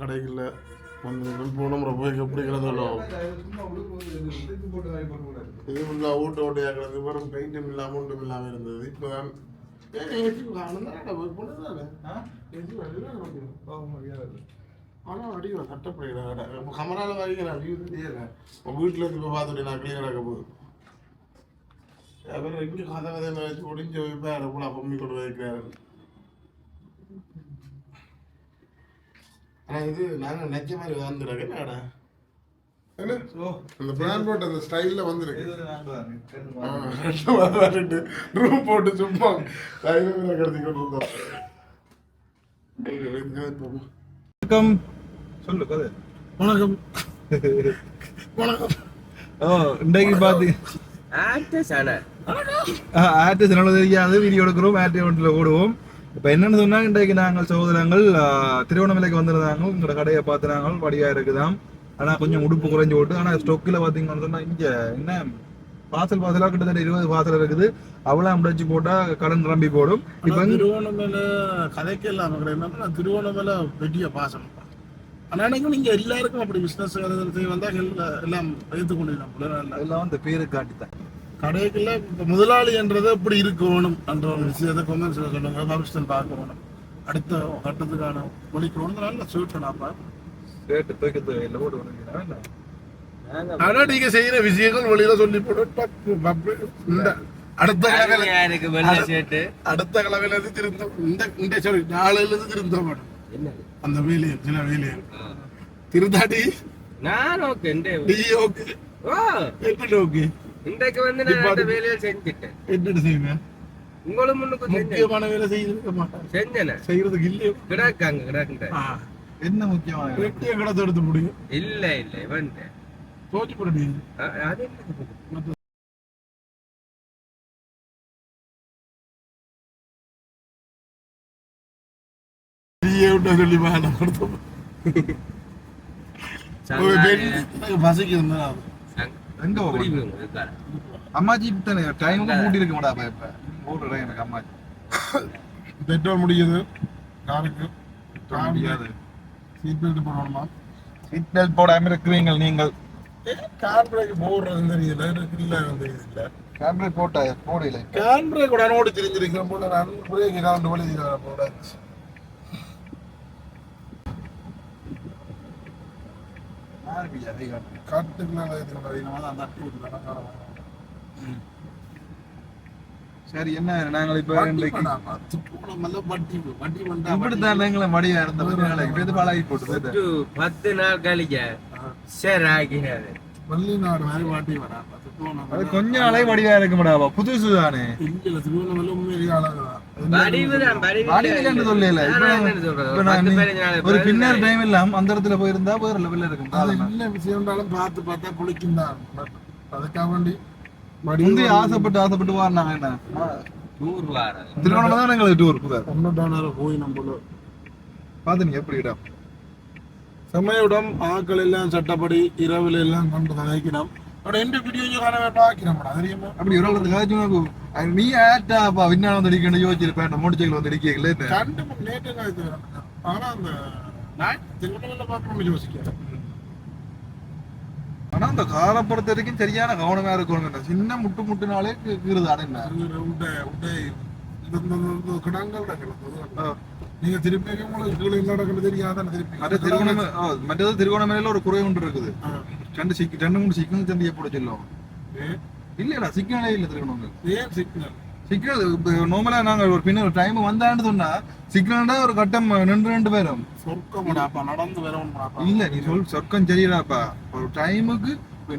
கடைகளில் வந்து போன முறை போய் எப்படி கிடந்தாலும். இது ஃபுல்லாக ஊட்ட ஓட்டையாக கிடந்து வெறும் பெயிண்ட்டும் இல்லாமல் ஒன்றும் இல்லாமல் இருந்தது. இப்போ தான் ஆனால் அடிக்கிறேன் கட்டப்படுகிறேன் இப்போ கமரால வாங்கிக்கிறேன் வியூ தெரியல வீட்டில் இருந்து இப்போ பார்த்துட்டு நான் கிளியர் ஆக போகுது. அவர் இங்கே கதை கதை வச்சு ஒடிஞ்சு வைப்பார் கூட பொம்மி கொண்டு வைக்கிறாரு. ஆனால் இது நாங்கள் நெச்ச மாதிரி வந்துடுறோம் என்னடா? என்ன? அந்த பிராண்ட் போட்டு அந்த ஸ்டைலில் வந்துருக்கு. ரூம் போட்டு சும்மா கையில் கடத்தி கொண்டு வந்தோம் வணக்கம். சொல்லு கதை. வணக்கம். வணக்கம் ஓ இன்றைக்கு பார்த்து ஆக்டர்ஸ் ஆனா. ஆர்டிஸ்ட் என்ன தெரியாது. வீடியோ எடுக்கிறோம் ஆர்டி ஒன்றில் ஓடுவோம். இப்போ என்னன்னு சொன்னா இன்றைக்கு நாங்கள் சகோதரங்கள் திருவண்ணாமலைக்கு வந்திருந்தாங்க. உங்களோட கடையை பார்த்து நாங்கள் படியா இருக்குதாம். ஆனா கொஞ்சம் உடுப்பு குறைஞ்சு ஓட்டு ஆனா ஸ்டொக்கில் பார்த்தீங்கன்னு சொன்னா இங்க என்ன பாசல் பாசலா கிட்டத்தட்ட இருபது பாசல் இருக்குது. அவ்வளோ முடிச்சு போட்டா கடன் நிரம்பி போடும். இப்போ திருவோணமலை கதைக்கு இல்லாம என்னன்னா திருவோணமலை பெரிய பாசம் ஆனா எனக்கு நீங்க எல்லாருக்கும் அப்படி பிசினஸ் வந்தா எல்லா- எல்லாம் எடுத்துக்கொண்டிருக்கோம் எல்லாம் இந்த பேரு காட்டித்தான். கடைக்குள்ள இப்ப முதலாளி என்றது எப்படி இருக்கணும் என்ற ஒரு விஷயத்தை கொமெண்ட்ஸ்ல சொல்லுங்க. பவிஷ்டன் பார்க்கணும் அடுத்த கட்டத்துக்கான ஒழிக்கணும் நல்ல சொல்லப்பா கேட்டு தூக்கி இல்லை? ஓடு ஆனா நீங்க செய்யற விஷயங்கள் வெளியில சொல்லி போட்டு இந்த அடுத்த ஷர்ட்டு அடுத்த கிழமையில இருந்து திருந்த இந்த இந்த சொல்லி நாளையில இருந்து திருந்த மாட்டோம் என்னது? அந்த வேலையை சில வேலையை திருந்தாடி நான் ஓகே நீ ஓகே ஓகே இன்றைக்கு வந்து நான் அந்த வேலையை செஞ்சுட்டேன். என்னட்டு செய்வேன் உங்களும் முன்னுக்கு முக்கியமான வேலை செய்திருக்க மாட்டேன் செஞ்சேனே. செய்யறதுக்கு இல்லையோ. கிடக்காங்க கிடக்குங்க என்ன முக்கியமான வெட்டிய கடத்தை எடுத்து முடியும் இல்ல இல்ல வந்து தோச்சு போட அது என்ன சொல்லி பசிக்கு எங்க போகணும்? அம்மாஜி தானே டைமுக்கு மூடி இருக்க மாட்டா இப்ப. ஓடுறேன் எனக்கு அம்மாஜி. பெட்ரோல் முடியுது. காருக்கு பெட்ரோல் முடியாது. சீட் பெல்ட் போடணுமா? சீட் பெல்ட் போடாம இருக்கிறீங்க நீங்கள். கார் பிரேக் போடுறது தெரியல இல்ல. தெரியல கேமரா போட்ட போடல கார் பிரேக் கூட ஓடி தெரிஞ்சிருக்கிறேன் போல நான் பிரேக் கவுண்ட் வழி போட காட்டுக்குள்ள விட்டு சரி என்ன? நாங்கள் இப்ப இன்றைக்கு இப்படித்தான் எங்களை மடியா இருந்த இப்ப இது பழகி போட்டு பத்து நாள் கழிக்க சரி ஆகிறது வள்ளிநாடு மாதிரி வாட்டி வரா அது கொஞ்ச நாளே மடியா இருக்க மாட்டாவா புதுசு தானே. ஒரு பின்னர் டைம் இல்லாம அந்த இடத்துல போயிருந்தா வேற லெவல்ல இருக்கும். அது. என்ன விஷயம்னாலும் பார்த்து பார்த்தா புளிக்கும் தான். அதுக்காக வேண்டி முந்தைய ஆசைப்பட்டு ஆசைப்பட்டு வாரினாங்க என்ன? டூர் வாரம் திருவண்ணாமலை தான் எங்களுக்கு டூர் புகார் தொண்ணூட்டாயிரம் போய் நம்மள பாத்து நீ எப்படி இடம்? செம்மையுடன் ஆக்கள் எல்லாம் சட்டப்படி இரவில் எல்லாம் கொண்டு கதைக்கணும் അവിടെ എന്റെ വീഡിയോ ഞാൻ കാണാൻ വേണ്ടി ആക്കിനം അറിയുമോ அப்படி ஒரு ஆள் காய்ச்சி நீ ஆட்டாப்பா விஞ்ஞானம் வந்து அடிக்கணும் யோசிச்சிருப்பேன் மோட்டர் வந்து அடிக்கல കണ്ടു നേറ്റം കാഴ്ച ആണോ அந்த நான் திருவண்ணாமலை பார்க்கணும்னு யோசிக்கிறேன் ஆனா அந்த காரை பொறுத்த வரைக்கும் சரியான கவனமா இருக்கணும் சின்ன முட்டு முட்டுனாலே கீ- கீறுது அடைந்த உண்டை உண்டை இந்த நீங்க திருப்பி உங்களுக்கு கீழே என்ன நடக்கிறது தெரியாதானே திருப்பி. திருவண்ணாமலை ஆ, மற்றது திருவண்ணாமலையில ஒரு குறை ஒன்று இருக்குது. ரெண்டு சிக் ரெண்டு மூணு சிக்கன் சந்தியை போட சொல்லுவோம் இல்லடா சிக்கனே இல்ல திருவண்ணாமலை ஏன் சிக்னல்? சிக்னல் நார்மலா நாங்க ஒரு பின்ன ஒரு டைம் வந்தான்னு சொன்னா சிக்னல்டா ஒரு கட்டம் ரெண்டு ரெண்டு பேரும் சொர்க்கமாடாப்பா நடந்து வரணும்டாப்பா இல்ல நீ சொல் சொர்க்கம் சரியிடாப்பா ஒரு டைமுக்கு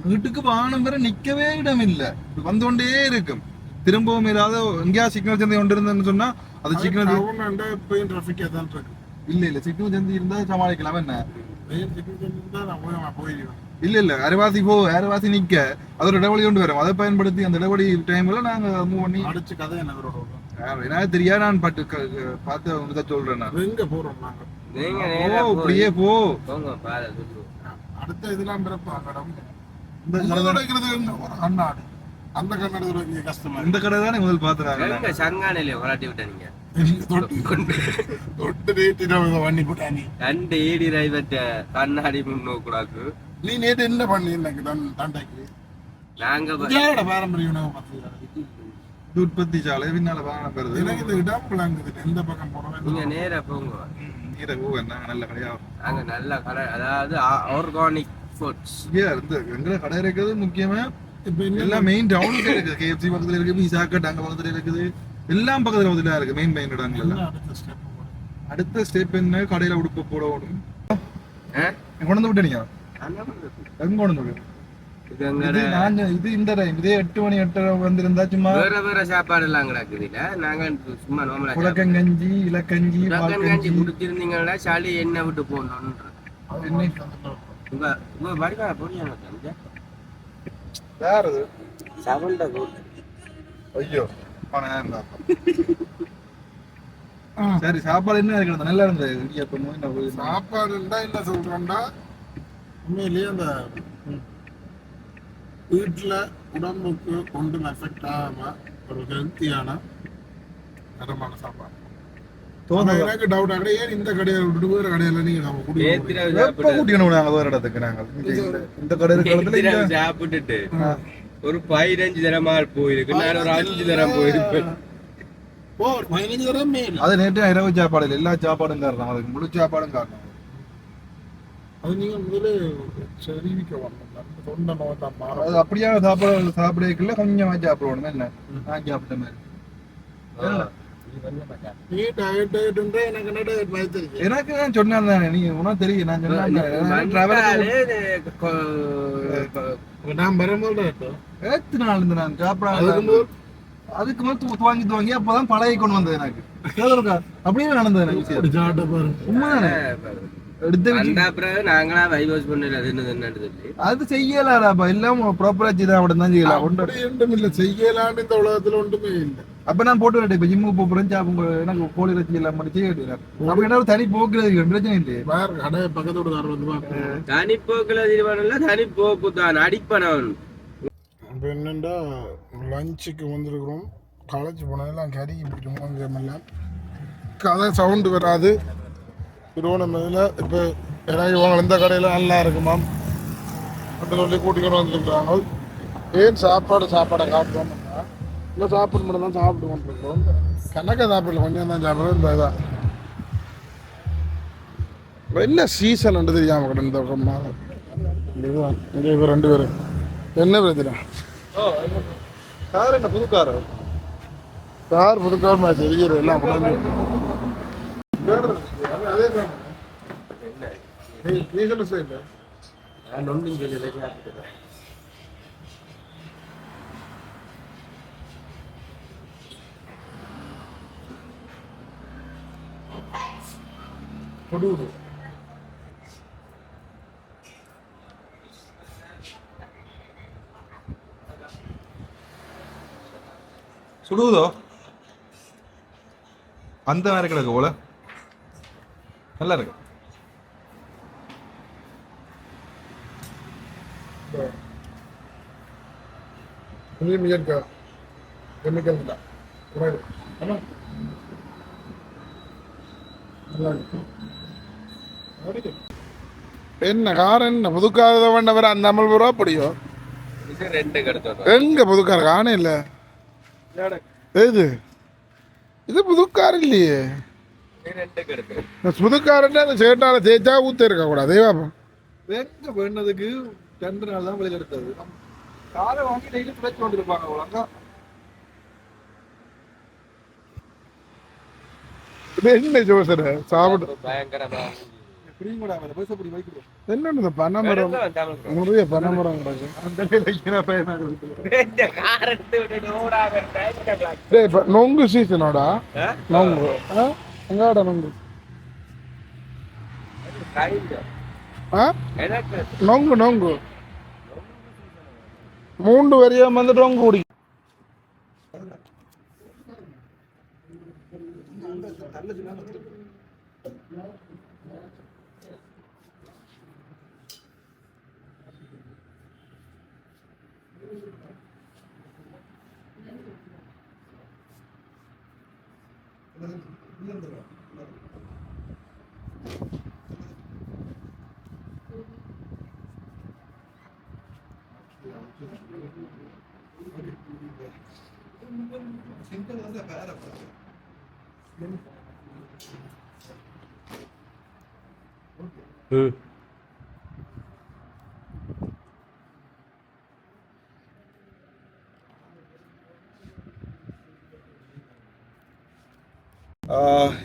வீட்டுக்கு வானம் வர நிக்கவே இடம் இல்ல வந்து கொண்டே இருக்கும். திரும்பவும் ஏதாவது எங்கேயா சிக்னல் சந்தை கொண்டு இருந்தேன்னு சொன்னா அது இருக்கு இல்ல இல்ல. சிக்னல் சந்தி இருந்தா சமாளிக்கலாம். என்ன? இல்ல இல்ல. அரைவாசி போ அரைவாசி நிக்க. அது ஒரு இடைவெளி கொண்டு வரும். அதை பயன்படுத்தி அந்த இடைவெளி டைம்ல நாங்க மூவ் பண்ணி அடிச்சு கதை என்ன எனக்கு தெரியாது நான் பட்டு பார்த்து சொல்றேன் நான். எங்க போறோம் நாங்க? நீங்க ஓ இப்படியே போ. அடுத்த இதெல்லாம் பிறப்பா மேடம்? இந்த இந்த அந்த கண்ணாடி ஒரு இங்க கஷ்டமா இந்த கடை தானே முதல் பாத்துறாங்க? எங்க சங்கானையில கொலாட்டி விட்ட நீங்க. தொட்டு. இருபது பண்ணி போட்டா நீ. ரெண்டு ஏடி ரைவட்ட கண்ணாடி முன்னோக்குடாக்கு நீ நேற்று என்ன பண்ணி எனக்கு தண்டைக்கு? நாங்க பாரம்பரிய உணவு உற்பத்தி சாலை பின்னால வாகனம் பெறுது. எனக்கு இது இடம் விளங்குது எந்த பக்கம் நீங்க போனோம் நேரா போங்க. நீரை பூ என்ன? நல்ல கடையா அங்க நல்ல கடை. அதாவது ஆர்கானிக் ஃபுட்ஸ் எங்களை கடை இருக்கிறது முக்கியமா இப்ப என்ன எல்லாம் மெயின் டவுனுக்கு இருக்குது. கேஎஃப்சி பக்கத்துல இருக்கு பீசா கட் அங்க பக்கத்துல இருக்குது. எல்லாம் பக்கத்துல பக்கத்துல இருக்கு மெயின் மெயின் இடங்கள் எல்லாம். என்ன அடுத்த ஸ்டெப் அடுத்த ஸ்டெப் என்ன? கடையில உடுப்பு போடணும். கொண்டு வந்து விட்டீங்க எங்க கொண்டு வந்து இது இந்த டைம் இதே எட்டு மணி எட்டரை வந்திருந்தா சும்மா வேற வேற சாப்பாடு எல்லாம் கிடக்குது இல்ல நாங்க சும்மா நார்மலா குளக்கங்கஞ்சி இலக்கஞ்சி பால் கஞ்சி கஞ்சி குடிச்சிருந்தீங்கன்னா சளி எண்ணெய் விட்டு போகணும் உங்க உங்க வடிவா போடியா யார் அது சவல்ட போட்டு. ஐயோ. சரி சாப்பாடு என்ன இருக்கிறது நல்லா இருந்தது இடியாப்பம் என்ன ஒரு சாப்பாடு இருந்தா என்ன சொல்றேன்டா? உண்மையிலேயே அந்த வீட்டுல உடம்புக்கு ஒன்றும் எஃபெக்ட் ஆகாம ஒரு ஹெல்த்தியான தரமான சாப்பாடு. எனக்கு டவுட் ஆகுது ஏன் இந்த கடையை விட்டுட்டு வேற கடையில நீங்க கூட்டிக்கணும் வேற இடத்துக்கு நாங்க? இந்த- கடை இங்க சாப்பிட்டுட்டு? ஒரு பதினஞ்சு தரமா போயிருக்கு. நான் ஒரு அஞ்சு தரம் போயிருப்பேன். அது நேற்று இரவு சாப்பாடு இல்லை. எல்லா சாப்பாடும் காரணம். அதுக்கு முழு சாப்பாடும் காரணம். அது நீங்க முதல்ல அது அப்படியே சாப்பாடு சாப்பிடக்குள்ள கொஞ்சமா சாப்பிடணும் என்ன? நான் சாப்பிட்ட மாதிரி. எனக்கு நான் சொன்னேன் தானே நீங்க உனக்கு தெரியும் நான் சொன்னேன் டிராவல் நான் வரும்போது டயட் ஏத்து நாள் இருந்து நான் சாப்பிட அதுக்கு மேல தூ- துவாங்கி துவாங்கி அப்பதான் பழகி கொண்டு வந்தது எனக்கு. அப்படியே நடந்தது எனக்கு உண்மைதானே? நாங்களா வைவாஸ் பண்ணல அது செய்யலாடாப்பா எல்லாம் ப்ராப்பரா செய்யலாம். ஒன்றும் செய்யலான்னு இந்த உலகத்துல ஒன்றுமே இல்லை. அப்ப நான் போட்டு விட்டேன் இப்ப ஜிம்முக்கு போறேன் சாப்பிங்க எனக்கு கோழி இறைச்சி எல்லாம் பண்ணி அப்ப என்ன தனி போக்குறது பிரச்சனை இல்லையே. வேற கடை பக்கத்தோட தர வந்து பார்க்க தனி போக்குல தீர்மானம் தனி போக்கு தான் அடிப்பனவன் இப்போ என்னென்னா லஞ்சுக்கு வந்திருக்கிறோம். காலேஜ் போனதெல்லாம் கறி பிடிக்கும் அங்கே எல்லாம். கதை சவுண்டு வராது. திருவண்ணாமலையில் இப்போ இறங்கி வாங்க இந்த கடையில் நல்லா இருக்குமாம் அப்படின்னு சொல்லி கூட்டிக்கிட்டு வந்துருக்குறாங்க ஏன் சாப்பாடு சாப்பாடை சாப்பிட்டோம்னா இல்லை சாப்பாடு மட்டும் தான் சாப்பிட்டு கொண்டிருக்கிறோம் கணக்க சாப்பிடல கொஞ்சம் தான் சாப்பிட்றோம். இந்த இதான் என்ன சீசன் தெரியாமல் கிடந்த இந்த மாதம்? இதுதான் இங்கே இவங்க ரெண்டு பேரும் என்ன பிரச்சனை? கார் என்ன புது கார் கார் புதுக்கார் மேட்ச் எரிக்கிறது எல்லாம் அதே தான் நீ நீ சொல்ல சைடு நான் ஒன்றும் சொல்லல சாப்பிட்டுட்டேன் கொடுக்குது சுடுவதோ? அந்த மாதிரி கிடக்கு போல. நல்லா இருக்கு. இயற்கை. கெமிக்கல் தான். குறைவு. நல்லா இருக்கு. என்ன கார் என்ன புதுக்கார வேண்டவர்? அந்த அமல் ரூபா இது கெடுத்தோம் எங்க புதுக்கார்? காணே இல்ல. ஏது இது புதுக்கார் இல்லையே. புதுக்காரன் அந்த சேட்டால தேய்ச்சா ஊத்த இருக்க கூடாது. பாப்பா எங்க வேண்டதுக்கு ரெண்டு நாள் தான் வெளியில எடுத்தது காரை வாங்கி டெய்லி பிழைச்சு கொண்டிருப்பாங்க ஒழுங்கா. இது என்ன ஜோசர சாப்பிடு பயங்கரமா. என்னன்னு பனைமரம் நிறைய பனைமரம் நொங்கு சீசனோடா நொங்கு? எங்கடா நொங்கு? நொங்கு நொங்கு. மூன்று வரியா வந்து நொங்கு குடி. Thank you. 힘들어. 嗯。 네.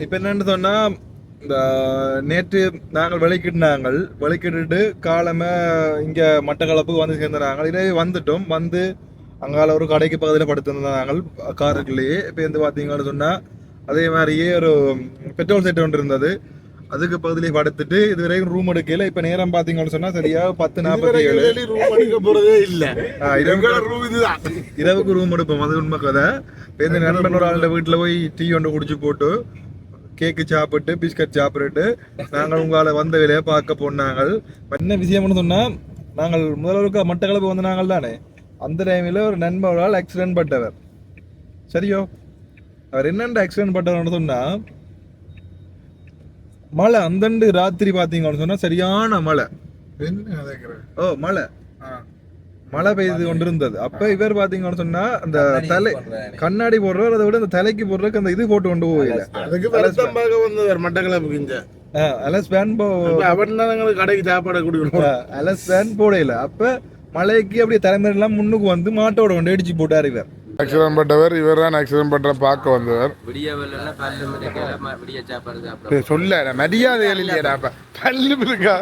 இப்போ என்னன்னு சொன்னா இந்த நேற்று நாங்கள் விளக்கிட்டாங்கள் விளக்கிட்டு காலமே இங்க மட்டக்களப்புக்கு வந்து சேர்ந்துறாங்க இதே வந்துட்டோம். வந்து அங்கால ஒரு கடைக்கு பக்கத்தில் படுத்திருந்தாங்க காருக்குள்ளேயே இப்போ வந்து பார்த்தீங்கன்னு சொன்னா அதே மாதிரியே ஒரு பெட்ரோல் செட் ஒன்று இருந்தது. அதுக்கு பகுதியிலே படுத்துட்டு இது வரைக்கும் ரூம் எடுக்கல. இப்போ நேரம் பார்த்தீங்கன்னு சொன்னா சரியா பத்து நாற்பத்தி ஏழு ரூம் அடிக்க போறதே இல்ல. ரூம் இதுதான். இரவுக்கு ரூம் எடுப்போம். அது உண்மை கதை. நண்பன் ஒரு ஆளுடைய வீட்டில் போய் டீ ஒன்று குடிச்சு போட்டு கேக்கு சாப்பிட்டு பிஸ்கட் சாப்பிட்டுட்டு நாங்கள் உங்களை வந்த வேலையை பார்க்க போனாங்கள் என்ன விஷயம்னு சொன்னால் நாங்கள் முதல்வருக்கு மட்டக்களப்பு வந்த நாங்கள் தானே. அந்த டைமில் ஒரு நண்பர் ஒரு ஆள் ஆக்சிடென்ட் பட்டவர். சரியோ? அவர் என்னென்ன ஆக்சிடென்ட் பட்டவர்னு சொன்னால் மழை அந்தண்டு ராத்திரி பார்த்தீங்கன்னு சொன்னால் சரியான மழை. ஓ மழை. மழை பெய்து கொண்டிருந்தது. அப்ப இவர் பாத்தீங்கன்னு சொன்னா அந்த தலை கண்ணாடி போடுறவர் அதை விட அந்த தலைக்கு போடுறதுக்கு அந்த இது போட்டு கொண்டு போகல அதுக்கு வருத்தம் பார்க்க வந்தவர் மட்டக்களப்புக்கு இங்க அலஸ் பேன் போ அவன் தான் எங்களுக்கு கடைக்கு சாப்பாடு கொடுக்கணும் அலஸ் பேன் போடையில அப்ப மழைக்கு அப்படியே தலைமுறை எல்லாம் முன்னுக்கு வந்து மாட்டோட கொண்டு அடிச்சு போட்டார் இவர். ஆக்சிடென்ட் பட்டவர் இவர் தான் ஆக்சிடென்ட் பண்ற பார்க்க வந்தவர். சொல்ல மரியாதைகள் இல்லையா அப்ப பல்லு இருக்கா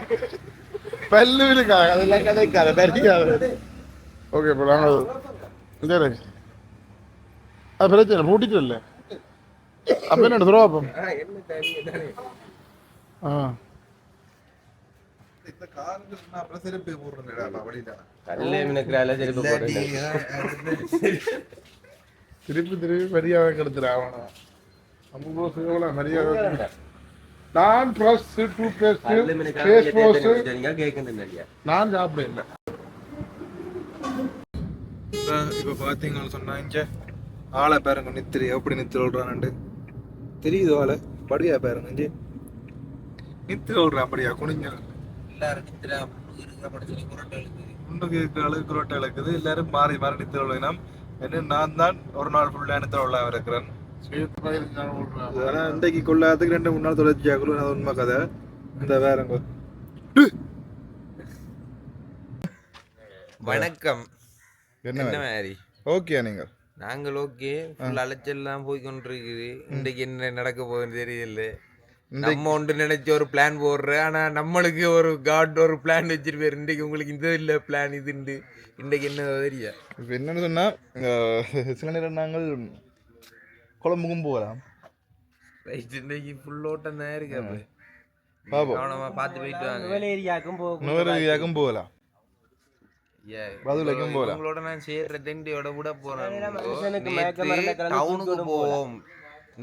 பல்லு இருக்கா அதெல்லாம் கிடைக்காத மரியாதை. ஓகே இப்போ நாங்கள் இந்த அது பிரச்சனை பூட்டிட்டு இல்லை அப்ப என்ன துருவா அப்போ? ஆ திருப்பி திருப்பி மரியாதை கெடுத்துறா அவனை. நம்ம எவ்வளோ மரியாதை நான் ப்ளஸ் டூ கல்லு ஃபேஸ் வாஷ் நான் சாப்பிட இல்லை இப்ப பாத்தீங்கன்னு சொன்னா இங்க ஆளை பாருங்க நித்திரி எப்படி நித்திர விடுறான்னு தெரியுது ஆளை? படியா பாருங்க இங்க. நித்திர விடுறான் அப்படியா குனிஞ்ச. எல்லாரும் படிச்சு புரட்டை எழுதுது முன்னுக்கு இருக்கிற அளவுக்கு ரோட்டை இழக்குது எல்லாரும் மாறி மாறி நித்திர விடலாம் என்ன நான் தான் ஒரு நாள் ஃபுல்லா நித்திர விடலாம் இருக்கிறேன். இன்றைக்கு கொள்ளாததுக்கு ரெண்டு மூணு நாள் தொடர்ச்சியாக அது உண்மை கதை. இந்த வேறங்க. வணக்கம். என்ன மாதிரி? ஓகே நீங்கள். நாங்கள் ஓகே. ஃபுல் அலைச்சல்லாம் போய் கொண்டிருக்குது இன்றைக்கு என்ன நடக்க போகுதுன்னு தெரியல. நம்ம ஒன்று நினைச்ச ஒரு பிளான் போடுற ஆனா நம்மளுக்கு ஒரு காட் ஒரு பிளான் வச்சிருப்பாரு. இன்றைக்கு உங்களுக்கு இந்த இல்ல பிளான் இதுண்டு இன்றைக்கு என்ன தெரிய இப்போ என்னன்னு சொன்னா சில நேரம் நாங்கள் குழம்புக்கும் போகலாம். ரைட் இன்றைக்கு ஃபுல் ஓட்டம் தான் இருக்கு பாப்போம். பார்த்து போயிட்டு வாங்க. ஏரியாக்கும் போகும் நுவரேரியாக்கும் போகலாம். உங்களோட நான் சேர்ற தெண்டியோட விட போறேன். டவுனுக்கு போவோம்.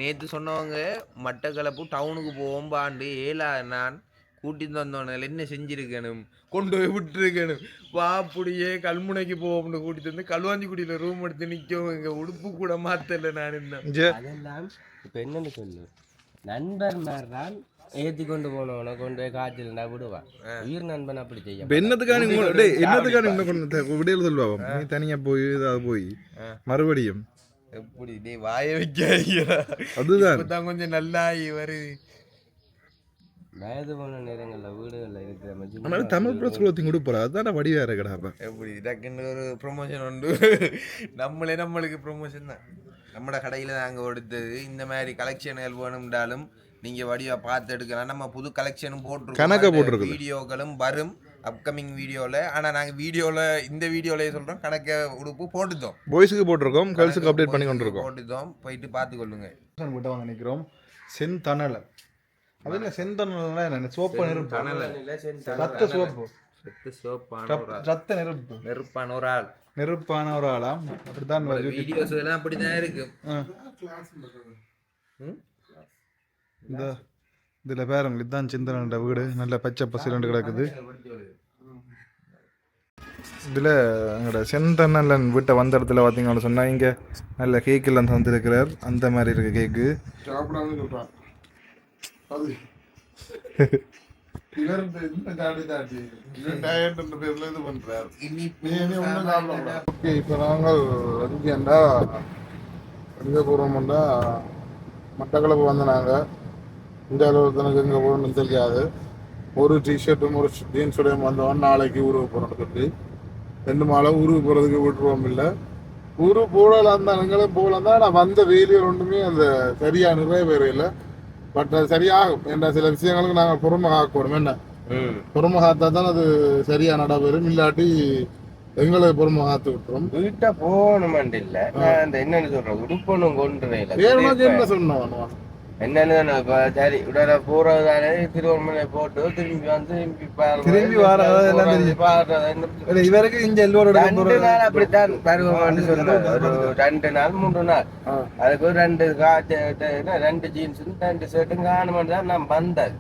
நேத்து சொன்னவங்க மட்டக்களப்பு டவுனுக்கு போவோம் பாண்டு ஏலா நான் கூட்டிட்டு வந்தோன்னே என்ன செஞ்சிருக்கணும்? கொண்டு போய் விட்டுருக்கணும். வா அப்படியே கல்முனைக்கு போவோம்னு கூட்டிட்டு வந்து களுவாஞ்சிக்குடியில ரூம் எடுத்து நிற்கவும் இங்க உடுப்பு கூட மாத்தல நான் இங்கே அதெல்லாம் இப்ப என்னன்னு சொல்லு. நண்பர் தான் ஏத்தி கொண்டு போனவனை கொண்டு போய் காய்ச்சல்னா விடுவான் உயிர் நண்பன் அப்படி செய்ய என்னத்துக்கான என்னத்துக்கான இன்னும் கொண்டு விடையில சொல்லுவாங்க நீ தனியா போய் இதாக போய் மறுபடியும் எப்படி டேய் வாய வைக்க அதுதான் கொஞ்சம் நல்லா வருது வயது போன நேரங்கள்ல வீடுகள்ல இருக்கிற மஜ்ஜி ஆனால் தமிழ் ப்ரெஸ் குளோத்திங் கொடுப்பா அதுதான் வடிவா இருக்கடா அப்ப எப்படி டக்குன்னு ஒரு ப்ரொமோஷன் உண்டு நம்மளே நம்மளுக்கு ப்ரொமோஷன் தான் நம்மட கடையில் நாங்கள் எடுத்தது இந்த மாதிரி கலெக்ஷன்கள் வேணும்னாலும் நீங்கள் வடிவா பார்த்து எடுக்கலாம். நம்ம புது கலெக்ஷனும் போட்டிருக்கோம். கணக்கா அந்த போட்டிருக்குது. வீடியோக்களும் வரும். அப்கமிங் வீடியோவில் ஆனால் நாங்கள் வீடியோவில் இந்த வீடியோலயே சொல்கிறோம் கணக்க உடுப்பு போட்டுத்தோம் பாய்ஸுக்கு போட்டிருக்கோம். கேர்ள்ஸுக்கு அப்டேட் பண்ணி கொண்டிருக்கோம் போட்டுத்தோம் போயிட்டு பார்த்துக்கொள்ளுங்க கிட்ட வந்து நிற்கிறோம் செந்தணலை அது என்ன செந்தணல்னா என்ன? சோப்பு நெருப்பு. ரத்த சோப்பு. ரத்த- ரத்த நெருப்பு. நெருப்பான ஒரு ஆள். நெருப்பான ஒரு ஆளாம் அப்படித்தான் வீடியோஸ் எல்லாம் அப்படிதான் இருக்கு. இந்த இதுல பாருங்க இதுதான் சிந்தனோட வீடு. நல்ல பச்சை பசிலண்டு கிடக்குது. இதில் எங்களோட செந்தண்ணன் வீட்டை வந்த இடத்துல பார்த்தீங்கன்னு சொன்னால் இங்கே நல்ல கேக் எல்லாம் தந்துருக்கிறார். அந்த மாதிரி இருக்கு கேக்கு ஓகே இப்போ நாங்கள் எங்கேண்டா எங்கே போகிறோம்டா மட்டக்களப்பு வந்து நாங்கள் இந்த அளவுக்கு எங்கே போகணும்னு தெரியாது. ஒரு டிஷர்ட்டும் ஒரு ஜீன்ஸுடையும் வந்தவன் நாளைக்கு ஊருக்கு போகிறோம்னு சொல்லி. ரெண்டு மாலை ஊருக்கு போகிறதுக்கு விட்டுருவோம் இல்லை. ஊருக்கு போகலாம் தான் எங்களும் போகலாம். தான் ஆனால் வந்த வெயிலில் ஒன்றுமே அந்த சரியாக நிறைவேற இல்லை. பட் அது சரியாகும். என்ற சில விஷயங்களுக்கு நாங்கள் பொறுமை காக்கணும். என்ன? பொறுமை காத்தா தான் அது சரியா நடைபெறும். இல்லாட்டி எங்களை பொறுமை காத்து விட்டுரும். வீட்டை போகணுமெண்டு இல்ல. நான் அந்த என்னன்னு சொல்றேன் உடுப்பணும் கொண்டு என்ன சொன்னவன்? என்னன்னு இப்ப சரி உடனே போறது தானே திருவண்ணாமலை போட்டு திரும்பி வந்து திரும்பி வர்றது இவருக்கு இங்க எல்லோரோட ரெண்டு நாள் அப்படித்தான் பருவம்னு ரெண்டு நாள் மூன்று நாள். அதுக்கு ரெண்டு காய்ச்ச ரெண்டு ஜீன்ஸ் ரெண்டு ஷர்ட்டும் காணுமென்று தான் நான் வந்தேன்.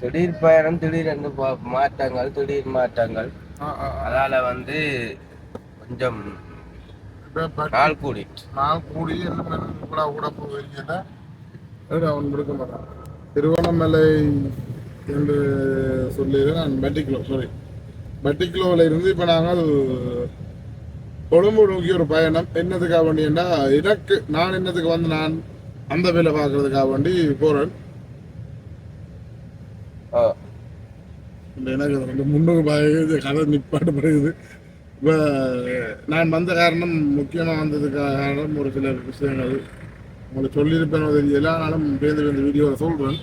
திடீர் பயணம் திடீரென்று பா- மாற்றங்கள் திடீர் மாற்றங்கள். அதால வந்து கொஞ்சம் நாள் கூடி. நான் கூடி என்ன கூட கூட போவீங்கன்னா அவன் கொடுக்க மாட்டான். திருவண்ணாமலை என்று சொல்லி நான் மெட்டிக்குலோ சாரி மெட்டிக்குலோவில் இருந்து இப்போ நாங்கள் கொழும்பு நோக்கி ஒரு பயணம். என்னதுக்காக வேண்டியன்னா எனக்கு நான் என்னதுக்கு வந்து நான் அந்த வேலை பார்க்கறதுக்காக வேண்டி போகிறேன் எனக்கு வந்து முன்னுக்கு பாயுது கதை நிப்பாட்டப்படுகிறது இப்போ நான் வந்த காரணம் முக்கியமாக வந்ததுக்காக காரணம் ஒரு சில விஷயங்கள். உங்களுக்கு சொல்லியிருப்பேன் தெரியல ஆனாலும் பேருந்து இந்த வீடியோவில் சொல்கிறேன்